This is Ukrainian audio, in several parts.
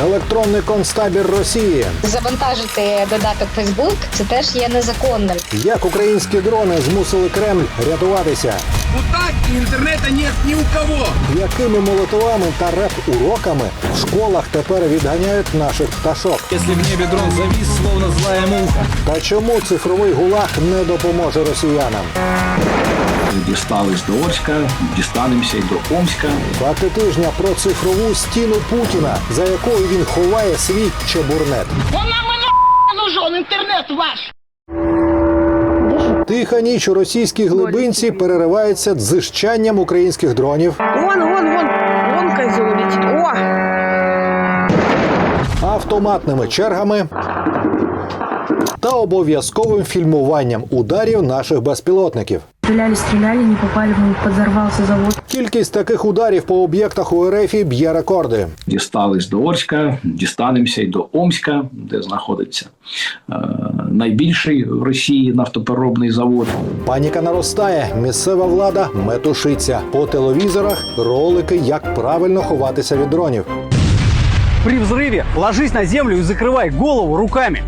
електронний концтабір Росії. Завантажити додаток Facebook – це теж є незаконним. Як українські дрони змусили Кремль рятуватися? Вот так и интернета нет ни у кого. Якими молотовами та реп-уроками в школах тепер відганяють наших пташок? Если в небе дрон завис, словно злая муха. Та чому цифровий гулаг не допоможе росіянам? Дістались до Орська, дістанемося й до Омська. Факти тижня про цифрову стіну Путіна, за якою він ховає свій чебурнет. Он нам и нужен интернет ваш! Тиха ніч у російській глибинці переривається дзижчанням українських дронів, Вон, вон, вон, вон козел. О! автоматними чергами та обов'язковим фільмуванням ударів наших безпілотників. Стреляли, стреляли, не попали, подорвался завод. Кількість таких ударів по об'єктах у РФ б'є рекорди. Дістались до Орська, дістанемося й до Омська, де знаходиться е, найбільший в Росії нафтопереробний завод. Паніка наростає. Місцева влада метушиться по телевізорах. Ролики, як правильно ховатися від дронів. При взрыве ложись на землю и закрывай голову руками.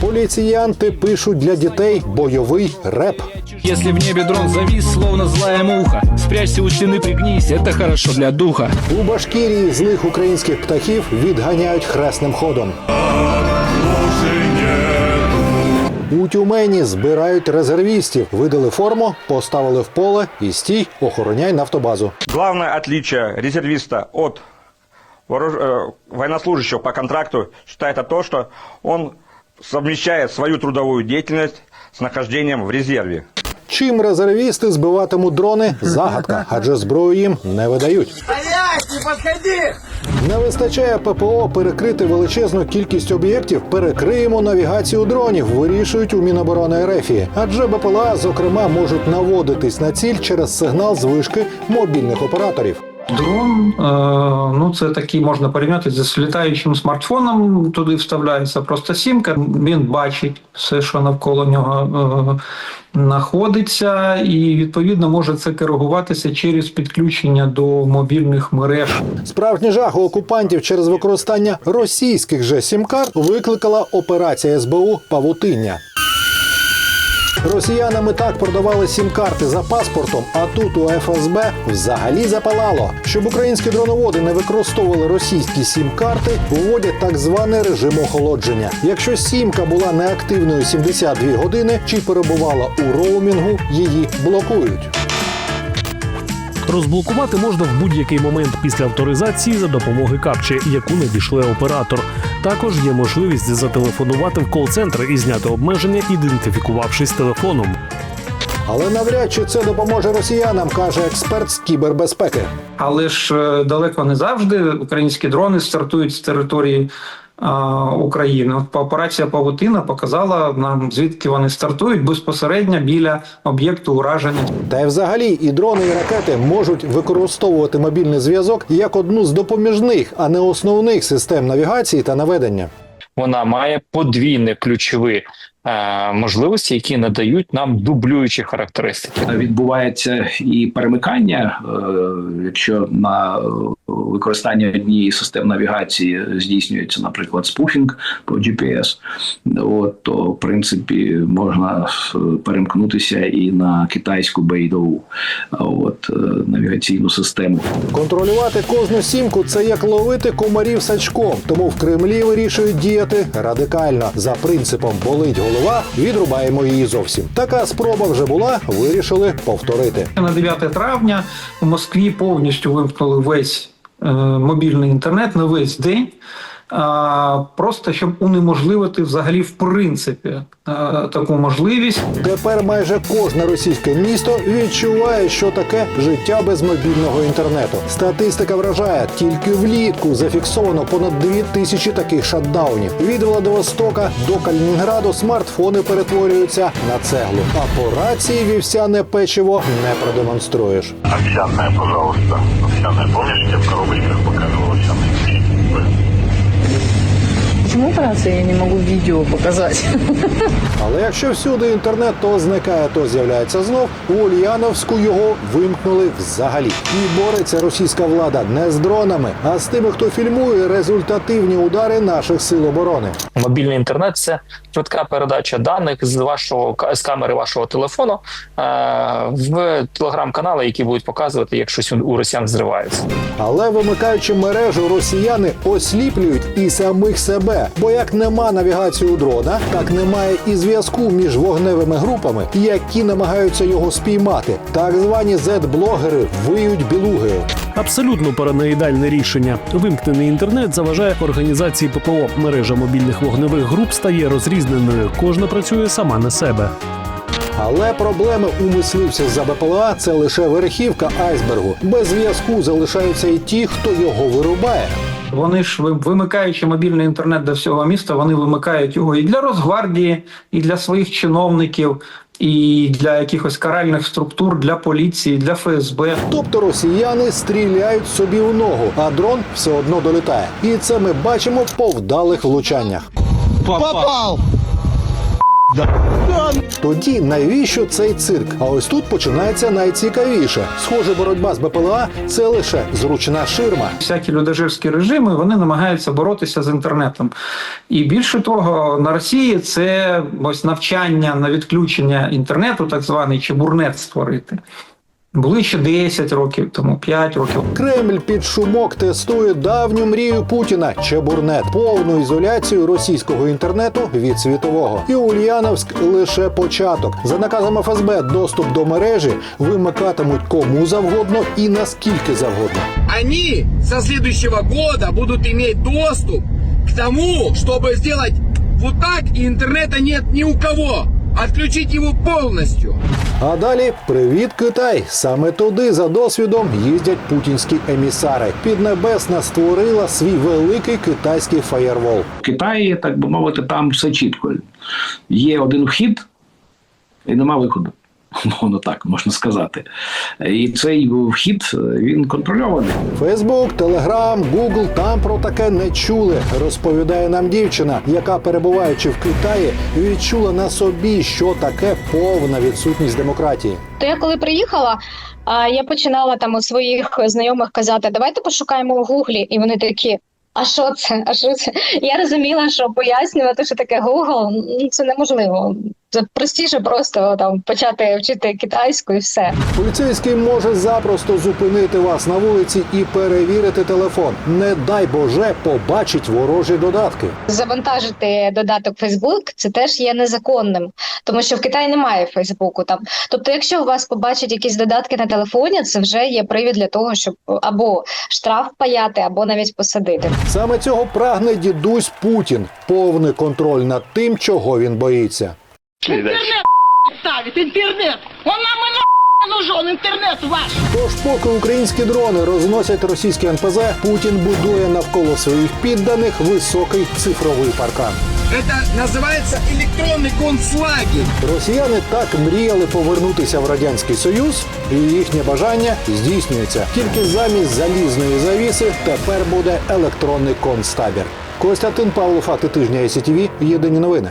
Поліціянти пишуть для дітей бойовий реп. Если в небе дрон завис, словно злая муха. Спрячься у стены, пригнись, это хорошо для духа. У Башкірії злих українських птахів відганяють хресним ходом. У Тюмені збирають резервістів, видали форму, поставили в поле і стій, охороняй нафтобазу. Главное отличие резервиста от вооруж- э, военнослужащего по контракту считает это то, что он совмещает свою трудовую деятельность с нахождением в резерве. Чим резервісти збиватимуть дрони? Загадка, адже зброю їм не видають. Не вистачає ППО перекрити величезну кількість об'єктів. Перекриємо навігацію дронів. Вирішують у Міноборони РФ. Адже БПЛА, зокрема, можуть наводитись на ціль через сигнал з вишки мобільних операторів. Дрон, е, ну це такий можна порівняти з літаючим смартфоном. Туди вставляється просто сімка. Він бачить все, що навколо нього е, знаходиться, і відповідно може це коригуватися через підключення до мобільних мереж. Справжній жах у окупантів через використання російських же сім-карт викликала операція СБУ Павутиння. Росіянами так продавали сім-карти за паспортом, а тут у ФСБ взагалі запалало. Щоб українські дроноводи не використовували російські сім-карти, вводять так званий режим охолодження. Якщо сімка була неактивною 72 години чи перебувала у роумінгу, її блокують. Розблокувати можна в будь-який момент після авторизації за допомогою капчі, яку надішле оператор. Також є можливість зателефонувати в кол-центр і зняти обмеження, ідентифікувавшись телефоном. Але навряд чи це допоможе росіянам, каже експерт з кібербезпеки. Але ж е, далеко не завжди українські дрони стартують з території України. Операція Павутина показала нам, звідки вони стартують безпосередньо біля об'єкту ураження. Та й взагалі і дрони, і ракети можуть використовувати мобільний зв'язок як одну з допоміжних, а не основних систем навігації та наведення. Вона має подвійне ключові е, можливості, які надають нам дублюючі характеристики. Відбувається і перемикання, е, якщо на е, використання однієї систем навігації здійснюється, наприклад, спуфінг по GPS, от, то в принципі можна е, перемкнутися і на китайську бейдову от, е, навігаційну систему. Контролювати кожну сімку це як ловити комарів сачком. Тому в Кремлі вирішують діяти радикально за принципом болить голова, відрубаємо її зовсім. Така спроба вже була. Вирішили повторити. На 9 травня в Москві повністю вимкнули весь е, мобільний інтернет на весь день. А, просто щоб унеможливити взагалі в принципі е, таку можливість. Тепер майже кожне російське місто відчуває, що таке життя без мобільного інтернету. Статистика вражає тільки влітку зафіксовано понад дві тисячі таких шатдаунів. Від Владивостока до Калінінграду смартфони перетворюються на цеглу. А по рації вівсяне печиво не продемонструєш. Овсяное, пожалуйста. Овсяное, помнишь, я в коробочках показывал овсяные Почему по записывается, я не могу видео показать. Але якщо всюди інтернет то зникає, то з'являється знов, у Ульяновську його вимкнули взагалі. І бореться російська влада не з дронами, а з тими, хто фільмує результативні удари наших сил оборони. Мобільний інтернет це швидка передача даних з вашого з камери вашого телефону е, в телеграм-канали, які будуть показувати, як щось у- у росіян зривається. Але вимикаючи мережу, росіяни осліплюють і самих себе. Бо як нема навігації у дрона, так немає і зв'язку між вогневими групами, які намагаються його спіймати. Так звані зет-блогери виють білугою. Абсолютно параноїдальне рішення. Вимкнений інтернет заважає організації ППО. Мережа мобільних вогневих груп стає розрізненою. Кожна працює сама на себе. Але проблеми у мисливців за БПЛА це лише верхівка айсбергу. Без зв'язку залишаються і ті, хто його вирубає. Вони ж ви- вимикаючи мобільний інтернет до всього міста, вони вимикають його і для Росгвардії, і для своїх чиновників, і для якихось каральних структур, для поліції, для ФСБ. Тобто росіяни стріляють собі в ногу, а дрон все одно долітає. І це ми бачимо по вдалих влучаннях. Попал! Тоді навіщо цей цирк? А ось тут починається найцікавіше. Схоже, боротьба з БПЛА це лише зручна ширма. Всякі людожирські режими вони намагаються боротися з інтернетом. І більше того, на Росії це ось навчання на відключення інтернету, так званий чебурнет створити. Були ще 10 років тому, 5 років. Кремль під шумок тестує давню мрію Путіна Чебурнет, повну ізоляцію російського інтернету від світового. І Ульяновськ лише початок. За наказом ФСБ доступ до мережі вимикатимуть кому завгодно і наскільки завгодно. Они со следующего года будут иметь доступ к тому, чтобы сделать вот так, и интернета нет ни у кого. Отключить його повністю. А далі привіт, Китай! Саме туди за досвідом їздять путінські емісари. Піднебесна створила свій великий китайський фаєрвол. В Китаї, так би мовити, там все чітко. Є один вхід і нема виходу. Воно так можна сказати. І цей вхід він контрольований. Фейсбук, Телеграм, Гугл там про таке не чули. Розповідає нам дівчина, яка перебуваючи в Китаї, відчула на собі, що таке повна відсутність демократії. То я коли приїхала, а я починала там у своїх знайомих казати, давайте пошукаємо у гуглі, і вони такі. А що це? А що це? Я розуміла, що пояснювати, що таке Google, ну це неможливо. Це простіше просто там почати вчити китайську і все. Поліцейський може запросто зупинити вас на вулиці і перевірити телефон. Не дай Боже, побачить ворожі додатки. Завантажити додаток Facebook це теж є незаконним, тому що в Китаї немає Фейсбуку. Там, тобто, якщо у вас побачать якісь додатки на телефоні, це вже є привід для того, щоб або штраф паяти, або навіть посадити. Саме цього прагне дідусь Путін. Повний контроль над тим, чого він боїться. Интернет ставит, интернет! Он нам и на нужен, интернет ваш! Тож, поки українські дрони розносять російські НПЗ, Путін будує навколо своїх підданих високий цифровий паркан. Это называется электронный концлагерь. Росіяни так мріяли повернутися в радянський союз, і їхнє бажання здійснюється. Тільки замість залізної завіси тепер буде електронний концтабір. Костянтин Павло, факти тижня СІТВ, єдині новини.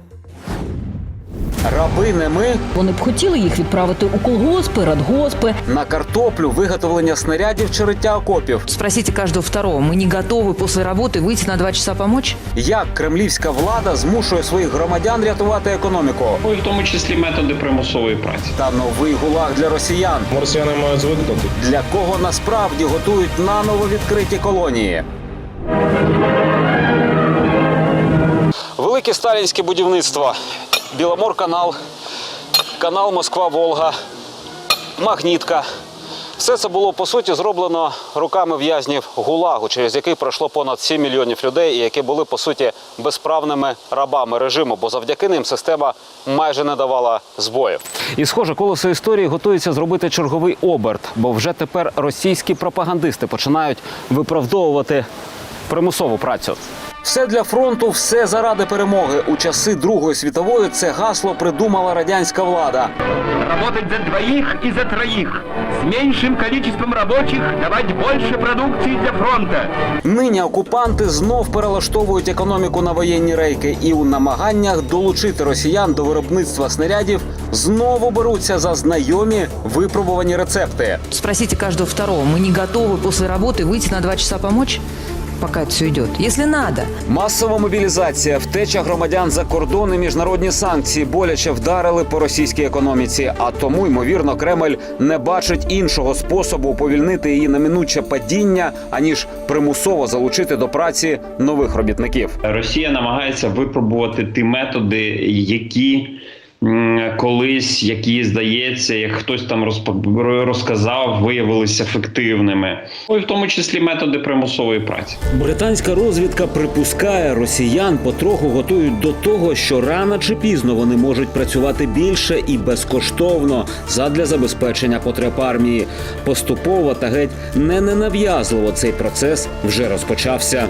Раби не ми Вони б хотіли їх відправити у колгоспи, радгоспи. на картоплю, виготовлення снарядів чи риття окопів. Спросите каждого второго, мы не готовы после работы выйти на два часа помочь? Як кремлівська влада змушує своїх громадян рятувати економіку? Ну і в тому числі методи примусової праці. Та новий гулаг для росіян. Росіяни мають звикнути. Для кого насправді готують наново відкриті колонії? Велике сталінське будівництво. Біломорканал, канал Москва-Волга, Магнітка. Все це було по суті зроблено руками в'язнів ГУЛАГу, через який пройшло понад 7 мільйонів людей, і які були по суті безправними рабами режиму, бо завдяки ним система майже не давала збоїв. І схоже, колесо історії готується зробити черговий оберт, бо вже тепер російські пропагандисти починають виправдовувати примусову працю. Все для фронту, все заради перемоги. У часи Другої світової це гасло придумала радянська влада. Работать за двоих и за троих. С меньшим количеством рабочих давать больше продукции для фронта. Нині окупанти знов перелаштовують економіку на воєнні рейки і у намаганнях долучити росіян до виробництва снарядів знову беруться за знайомі випробувані рецепти. Спросите каждого второго, мы не готовы после работы выйти на два часа помочь? Пока это все идет. Если надо. Масова мобілізація, втеча громадян за кордон і міжнародні санкції боляче вдарили по російській економіці. А тому, ймовірно, Кремль не бачить іншого способу уповільнити її неминуче падіння, аніж примусово залучити до праці нових робітників. Росія намагається випробувати ті методи, які колись, які здається, як хтось там розказав, виявилися ефективними, Ну, і в тому числі методи примусової праці. Британська розвідка припускає, росіян потроху готують до того, що рано чи пізно вони можуть працювати більше і безкоштовно задля забезпечення потреб армії. Поступово та геть не ненав'язливо цей процес вже розпочався.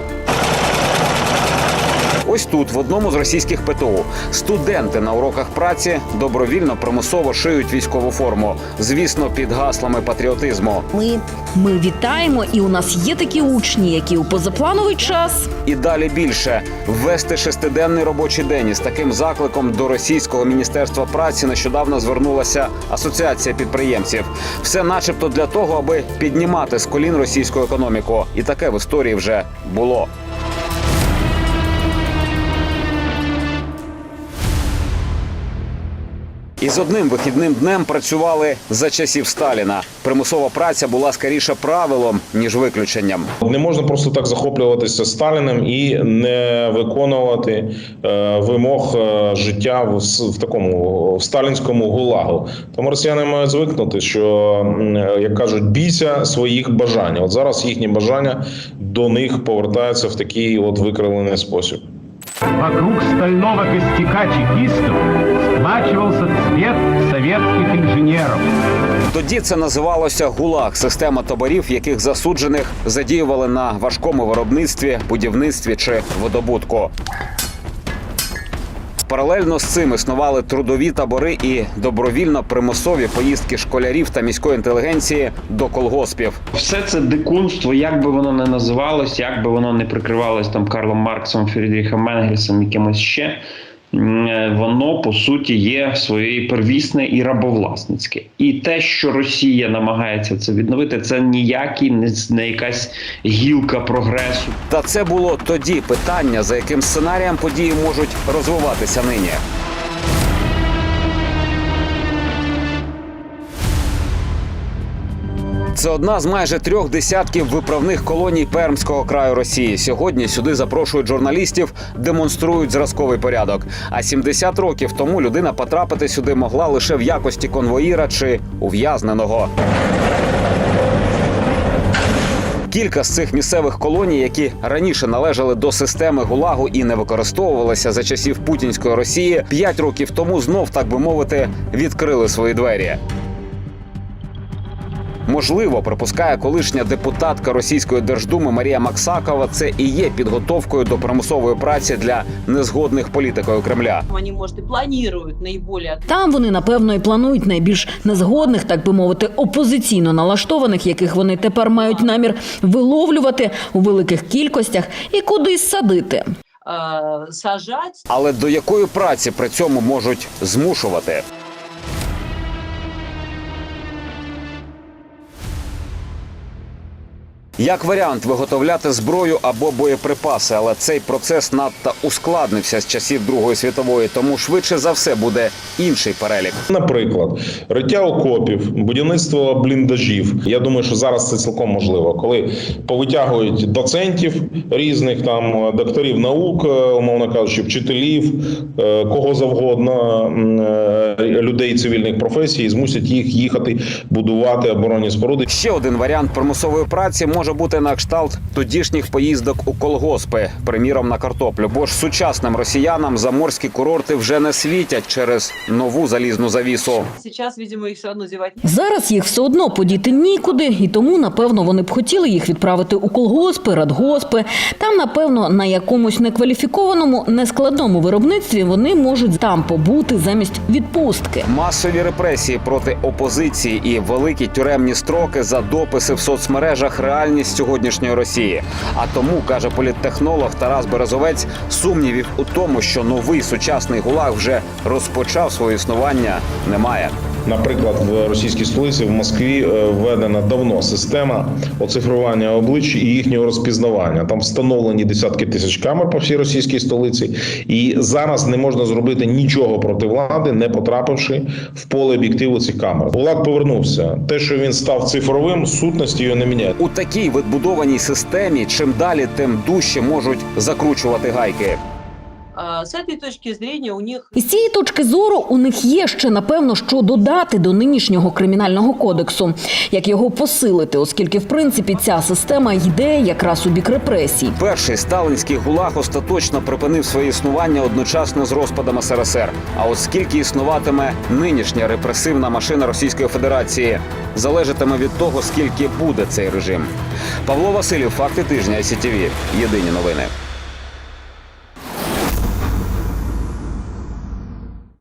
Ось тут, в одному з російських ПТУ, студенти на уроках праці добровільно примусово шиють військову форму, звісно, під гаслами патріотизму. Ми, ми вітаємо, і у нас є такі учні, які у позаплановий час І далі більше ввести шестиденний робочий день із таким закликом до російського міністерства праці нещодавно звернулася асоціація підприємців. Все, начебто, для того, аби піднімати з колін російську економіку. І таке в історії вже було. І з одним вихідним днем працювали за часів Сталіна. Примусова праця була скоріше правилом ніж виключенням. Не можна просто так захоплюватися Сталіним і не виконувати е, вимог е, життя в, в такому в сталінському гулагу. Тому росіяни мають звикнути, що як кажуть, бійся своїх бажань. От зараз їхні бажання до них повертаються в такий от викривлений спосіб. Вокруг стального костяка чекистов сплачивался цвет советских инженеров. Тоді це називалося ГУЛАГ система таборів, яких засуджених задіювали на важкому виробництві, будівництві чи видобутку. Паралельно з цим існували трудові табори і добровільно примусові поїздки школярів та міської інтелігенції до колгоспів. Все це дикунство, як би воно не називалось, як би воно не прикривалось там Карлом Марксом, Фрідріхом Менгельсом, якимось ще. Е, Воно по суті є своєю первісне і рабовласницьке, і те, що Росія намагається це відновити, це ніякий не, не якась гілка прогресу. Та це було тоді питання, за яким сценарієм події можуть розвиватися нині. Це одна з майже трьох десятків виправних колоній Пермського краю Росії. Сьогодні сюди запрошують журналістів, демонструють зразковий порядок. А 70 років тому людина потрапити сюди могла лише в якості конвоїра чи ув'язненого. Кілька з цих місцевих колоній, які раніше належали до системи ГУЛАГу і не використовувалися за часів путінської Росії, п'ять років тому знов, так би мовити, відкрили свої двері. Можливо, припускає колишня депутатка російської держдуми Марія Максакова. Це і є підготовкою до примусової праці для незгодних політикою Кремля. Вони, може, і планують найбільше там вони напевно і планують найбільш незгодних, так би мовити, опозиційно налаштованих, яких вони тепер мають намір виловлювати у великих кількостях і кудись садити. е, сажати. Але до якої праці при цьому можуть змушувати? Як варіант виготовляти зброю або боєприпаси, але цей процес надто ускладнився з часів Другої світової, тому швидше за все буде інший перелік. Наприклад, риття окопів, будівництво бліндажів. Я думаю, що зараз це цілком можливо, коли повитягують доцентів різних там докторів наук, е, умовно кажучи, вчителів, е, кого завгодно е, людей цивільних професій, і змусять їх їхати будувати оборонні споруди. Ще один варіант примусової праці може може бути на кшталт тодішніх поїздок у колгоспи, приміром на картоплю. Бо ж сучасним росіянам заморські курорти вже не світять через нову залізну завісу. Сейчас, видимо, их все равно зевать Зараз їх все одно подіти нікуди, і тому, напевно, вони б хотіли їх відправити у колгоспи, радгоспи. Там, напевно, на якомусь некваліфікованому, нескладному виробництві вони можуть там побути замість відпустки. Масові репресії проти опозиції і великі тюремні строки за дописи в соцмережах реальність сьогоднішньої Росії. А тому каже політтехнолог Тарас Березовець, сумнівів у тому, що новий сучасний гулаг вже розпочав своє існування, немає. Наприклад, в російській столиці в Москві е, введена давно система оцифрування облич і їхнього розпізнавання. Там встановлені десятки тисяч камер по всій російській столиці, і зараз не можна зробити нічого проти влади, не потрапивши в поле об'єктиву цих камер. Гулаг повернувся. Те, що він став цифровим, сутності його не міняє. У такій відбудованій системі чим далі, тим дужче можуть закручувати гайки. С этой точки зрения у них З цієї точки зору у них є ще напевно що додати до нинішнього кримінального кодексу, як його посилити, оскільки в принципі ця система йде якраз у бік репресій. Перший сталінський гулаг остаточно припинив своє існування одночасно з розпадом СРСР. А от скільки існуватиме нинішня репресивна машина Російської Федерації, залежатиме від того, скільки буде цей режим. Павло Василів, факти тижня ICTV. Єдині новини.